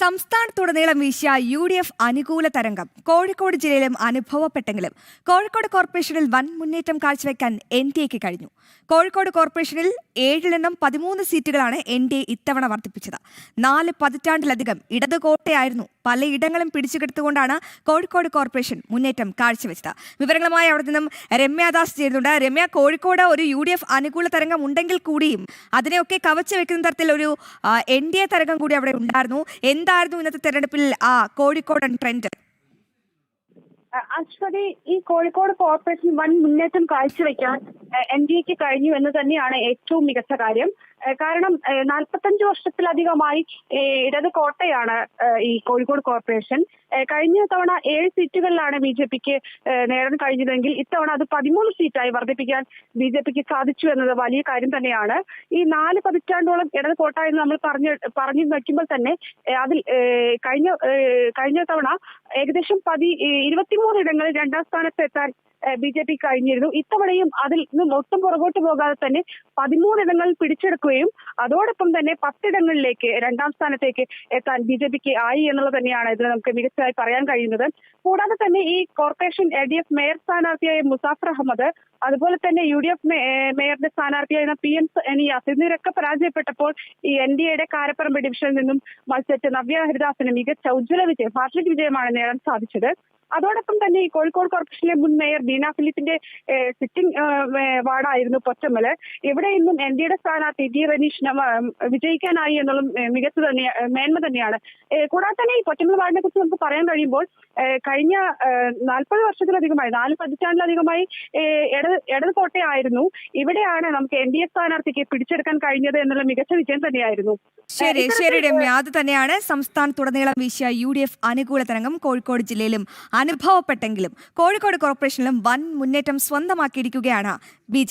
സംസ്ഥാനത്തുടനീളം വീശിയ U D F അനുകൂല തരംഗം. കോഴിക്കോട് ജില്ലയിലും അനുഭവപ്പെട്ടെങ്കിലും കോഴിക്കോട് കോർപ്പറേഷനിൽ വൻ മുന്നേറ്റം കാഴ്ചവെക്കാൻ എൻ ഡി എക്ക് കഴിഞ്ഞു. കോഴിക്കോട് കോർപ്പറേഷനിൽ ഏഴിലെണ്ണം പതിമൂന്ന് സീറ്റുകളാണ് എൻ ഡി എ ഇത്തവണ വർദ്ധിപ്പിച്ചത്. നാല് പതിറ്റാണ്ടിലധികം ഇടത് കോട്ടയായിരുന്നു പലയിടങ്ങളും പിടിച്ചുകെടുത്തുകൊണ്ടാണ് കോഴിക്കോട് കോർപ്പറേഷൻ മുന്നേറ്റം കാഴ്ചവെച്ചത്. വിവരങ്ങളുമായി അവിടെ നിന്നും രമ്യാദാസ് ചേരുന്നുണ്ട്. രമ്യ കോഴിക്കോട് ഒരു യു ഡി എഫ് അനുകൂല തരംഗം ഉണ്ടെങ്കിൽ കൂടിയും അതിനെയൊക്കെ കവച്ചു വെക്കുന്ന തരത്തിൽ ഒരു എൻ ഡി എ തരംഗം കൂടി അവിടെ ഉണ്ടായിരുന്നു. എന്തായിരുന്നു ഇന്നത്തെ തെരഞ്ഞെടുപ്പിൽ ആ കോഴിക്കോടൻ ട്രെൻഡ് അശ്വതി ഈ കോഴിക്കോട് കോർപ്പറേഷൻ വൻ മുന്നേറ്റം കാഴ്ചവെക്കാൻ എൻ ഡി എക്ക് കഴിഞ്ഞു എന്ന് തന്നെയാണ് ഏറ്റവും മികച്ച കാര്യം. കാരണം നാൽപ്പത്തഞ്ച് വർഷത്തിലധികമായി ഇടത് കോട്ടയാണ് ഈ കോഴിക്കോട് കോർപ്പറേഷൻ. കഴിഞ്ഞ തവണ ഏഴ് സീറ്റുകളിലാണ് ബി ജെ പിക്ക് നേടാൻ കഴിഞ്ഞതെങ്കിൽ ഇത്തവണ അത് പതിമൂന്ന് സീറ്റായി വർദ്ധിപ്പിക്കാൻ ബി ജെ പിക്ക് സാധിച്ചു എന്നത് വലിയ കാര്യം തന്നെയാണ്. ഈ നാല് പതിറ്റാണ്ടോളം ഇടത് കോട്ട എന്ന് നമ്മൾ പറഞ്ഞു പറഞ്ഞു വയ്ക്കുമ്പോൾ തന്നെ അതിൽ കഴിഞ്ഞ കഴിഞ്ഞ തവണ ഏകദേശം പതി ഇരുപത്തിമൂന്ന് ഇടങ്ങളിൽ രണ്ടാം സ്ഥാനത്ത് എത്താൻ ബി ജെ പി കഴിഞ്ഞിരുന്നു. ഇത്തവണയും അതിൽ നിന്ന് ഒട്ടും പുറകോട്ട് പോകാതെ തന്നെ പതിമൂന്നിടങ്ങൾ പിടിച്ചെടുക്കുകയും അതോടൊപ്പം തന്നെ പത്തിടങ്ങളിലേക്ക് രണ്ടാം സ്ഥാനത്തേക്ക് എത്താൻ ബി ജെ പിക്ക് ആയി എന്നുള്ളത് തന്നെയാണ് ഇതിൽ നമുക്ക് മികച്ചതായി പറയാൻ കഴിയുന്നത്. കൂടാതെ തന്നെ ഈ corporation L D F mayor സ്ഥാനാർത്ഥിയായ Muzaffar Ahmed അതുപോലെ തന്നെ യു ഡി എഫ് മേയറിന്റെ സ്ഥാനാർത്ഥിയായിരുന്ന പി എം നിയാസ് എന്നിവരൊക്കെ പരാജയപ്പെട്ടപ്പോൾ ഈ എൻ ഡി എയുടെ കാരപ്പറമ്പ് ഡിവിഷനിൽ നിന്നും മത്സരിച്ച നവ്യ ഹരിദാസിന് മികച്ച ഉജ്ജ്വല വിജയം ഹാർട്ട്ലിക് വിജയമാണ് നേടാൻ സാധിച്ചത്. അതോടൊപ്പം തന്നെ ഈ കോഴിക്കോട് കോർപ്പറേഷനിലെ മുൻ മേയർ ബീന ഫിലിപ്പിന്റെ സിറ്റിംഗ് വാർഡായിരുന്നു പൊറ്റമ്മൽ ഇവിടെ ഇന്നും എൻ ഡിയുടെ സ്ഥാനാർത്ഥി ഡി റനീഷ് വിജയിക്കാനായി എന്നുള്ള മികച്ച തന്നെ മേന്മ തന്നെയാണ്. കൂടാതെ തന്നെ ഈ പൊറ്റമ്മൽ വാർഡിനെ കുറിച്ച് നമുക്ക് പറയാൻ കഴിയുമ്പോൾ കഴിഞ്ഞ നാൽപ്പത് വർഷത്തിലധികമായി നാല് പതിറ്റാണ്ടിലധികമായി ഇടത് ഇടത് കോട്ടയായിരുന്നു. ഇവിടെയാണ് നമുക്ക് എൻ ഡി എ സ്ഥാനാർത്ഥിക്ക് പിടിച്ചെടുക്കാൻ കഴിഞ്ഞത് എന്നുള്ള മികച്ച വിജയം തന്നെയായിരുന്നു. ശരി ശരി രമ്യ അത് തന്നെയാണ് സംസ്ഥാനത്തുടനീളം വീശിയ യു ഡി എഫ് അനുകൂല തരംഗം കോഴിക്കോട് ജില്ലയിലും. അനുഭവപ്പെട്ടെങ്കിലും കോഴിക്കോട് കോർപ്പറേഷനിലും വൻ മുന്നേറ്റം സ്വന്തമാക്കിയിരിക്കുകയാണ് ബി